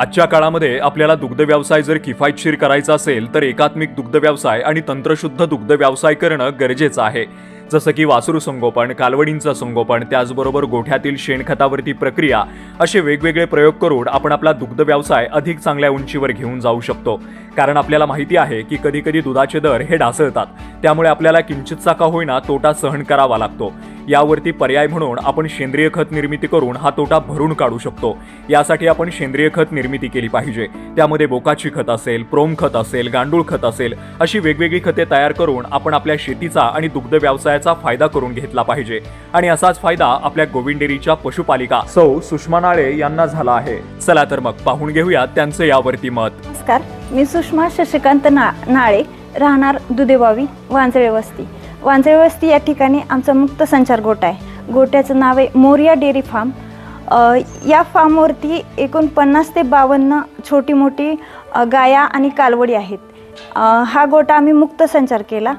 आजच्या काळामध्ये आपल्याला दुग्ध व्यवसाय जर किफायतशीर करायचा असेल तर एकात्मिक दुग्ध व्यवसाय आणि तंत्रशुद्ध दुग्ध व्यवसाय करणं गरजेचं आहे. जसं की वासरू संगोपन कालवडींचं संगोपन त्याचबरोबर गोठ्यातील शेणखतावरती प्रक्रिया असे वेगवेगळे प्रयोग करून आपण आपला दुग्ध व्यवसाय अधिक चांगल्या उंचीवर घेऊन जाऊ शकतो. कारण आपल्याला माहिती आहे की कधी कधी दुधाचे दर हे ढासळतात. त्यामुळे आपल्याला किंचितचा का होईना तोटा सहन करावा लागतो. यावरती पर्याय म्हणून आपण सेंद्रिय खत निर्मिती करून हा तोटा भरून काढू शकतो. यासाठी आपण सेंद्रिय खत निर्मिती केली पाहिजे. त्यामध्ये बोकाची खत असेल प्रोम खत असेल गांडूळ खत असेल अशी वेगवेगळी खते तयार करून आपण आपल्या शेतीचा आणि दुग्ध व्यवसायाचा फायदा करून घेतला पाहिजे. आणि असाच फायदा आपल्या गोविंदेरीच्या पशुपालिका सौ सुषमा नाळे यांना झाला आहे. चला तर मग पाहून घेऊया त्यांचं यावरती मत. नमस्कार मी सुषमा शशिकांत ना नाळे राहणार दुदेबावी वांजळे वस्ती. वांजळे वस्ती या ठिकाणी आमचा मुक्त संचार गोटा आहे. गोट्याचं नाव आहे मोरिया डेअरी फार्म. या फार्मवरती एकूण पन्नास ते बावन्न छोटी मोठी गाया आणि कालवडी आहेत. हा गोटा आम्ही मुक्त संचार केला.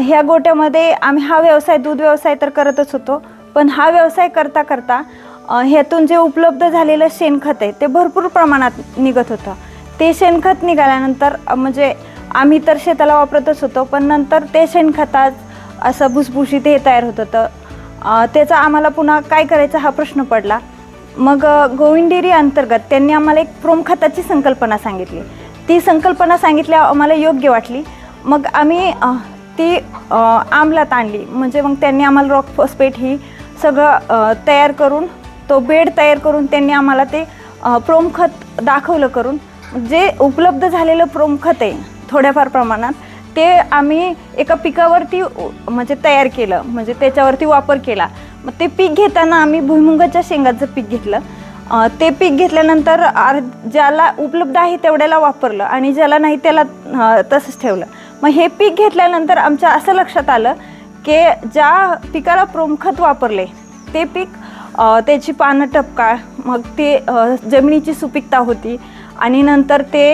ह्या गोट्यामध्ये आम्ही हा व्यवसाय दूध व्यवसाय तर करतच होतो पण हा व्यवसाय करता करता ह्यातून जे उपलब्ध झालेलं शेणखत आहे ते भरपूर प्रमाणात निघत होतं. ते शेणखत निघाल्यानंतर म्हणजे आम्ही तर शेताला वापरतच होतो पण नंतर ते शेणखतात असं भुसभुशीत हे तयार होत होतं. तर त्याचा आम्हाला पुन्हा काय करायचा हा प्रश्न पडला. मग गोविंदेरी अंतर्गत त्यांनी आम्हाला एक प्रोम खताची संकल्पना सांगितली. ती संकल्पना सांगितल्या आम्हाला योग्य वाटली. मग आम्ही ती आमलात आणली. म्हणजे मग त्यांनी आम्हाला रॉक फॉस्पेट ही सगळं तयार करून तो बेड तयार करून त्यांनी आम्हाला ते प्रोमखत प्रोम खत दाखवलं करून जे उपलब्ध झालेलं प्रोम खत आहे थोड्याफार प्रमाणात ते आम्ही एका पिकावरती म्हणजे तयार केलं म्हणजे त्याच्यावरती वापर केला. मग ते पीक घेताना आम्ही भुईमुगाच्या शेंगाचं पीक घेतलं. ते पीक घेतल्यानंतर आर ज्याला उपलब्ध आहे तेवढ्याला वापरलं आणि ज्याला नाही त्याला तसंच ठेवलं. मग हे पीक घेतल्यानंतर आमच्या असं लक्षात आलं की ज्या पिकाला प्रोमखत वापरले ते पीक त्याची पानं टपकाळ मग ते जमिनीची सुपीकता होती आणि नंतर ते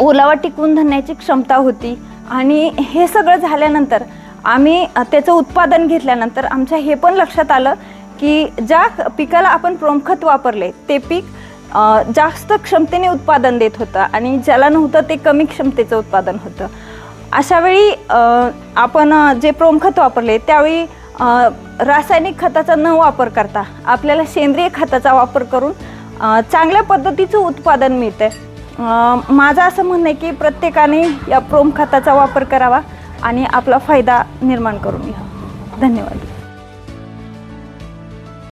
ओलावा टिकवून धरण्याची क्षमता होती. आणि हे सगळं झाल्यानंतर आम्ही त्याचं उत्पादन घेतल्यानंतर आमच्या हे पण लक्षात आलं की ज्या पिकाला आपण प्रोमखत वापरले ते पीक जास्त क्षमतेने उत्पादन देत होतं आणि ज्याला नव्हतं ते कमी क्षमतेचं उत्पादन होतं. अशा वेळी आपण जे प्रोमखत वापरले त्यावेळी रासायनिक खताचा न वापर करता आपल्याला सेंद्रिय खताचा वापर करून चांगल्या पद्धतीचं उत्पादन मिळतं आहे माझं असं म्हणणं आहे की प्रत्येकाने या प्रोम खताचा वापर करावा आणि आपला फायदा निर्माण करून घ्या. धन्यवाद.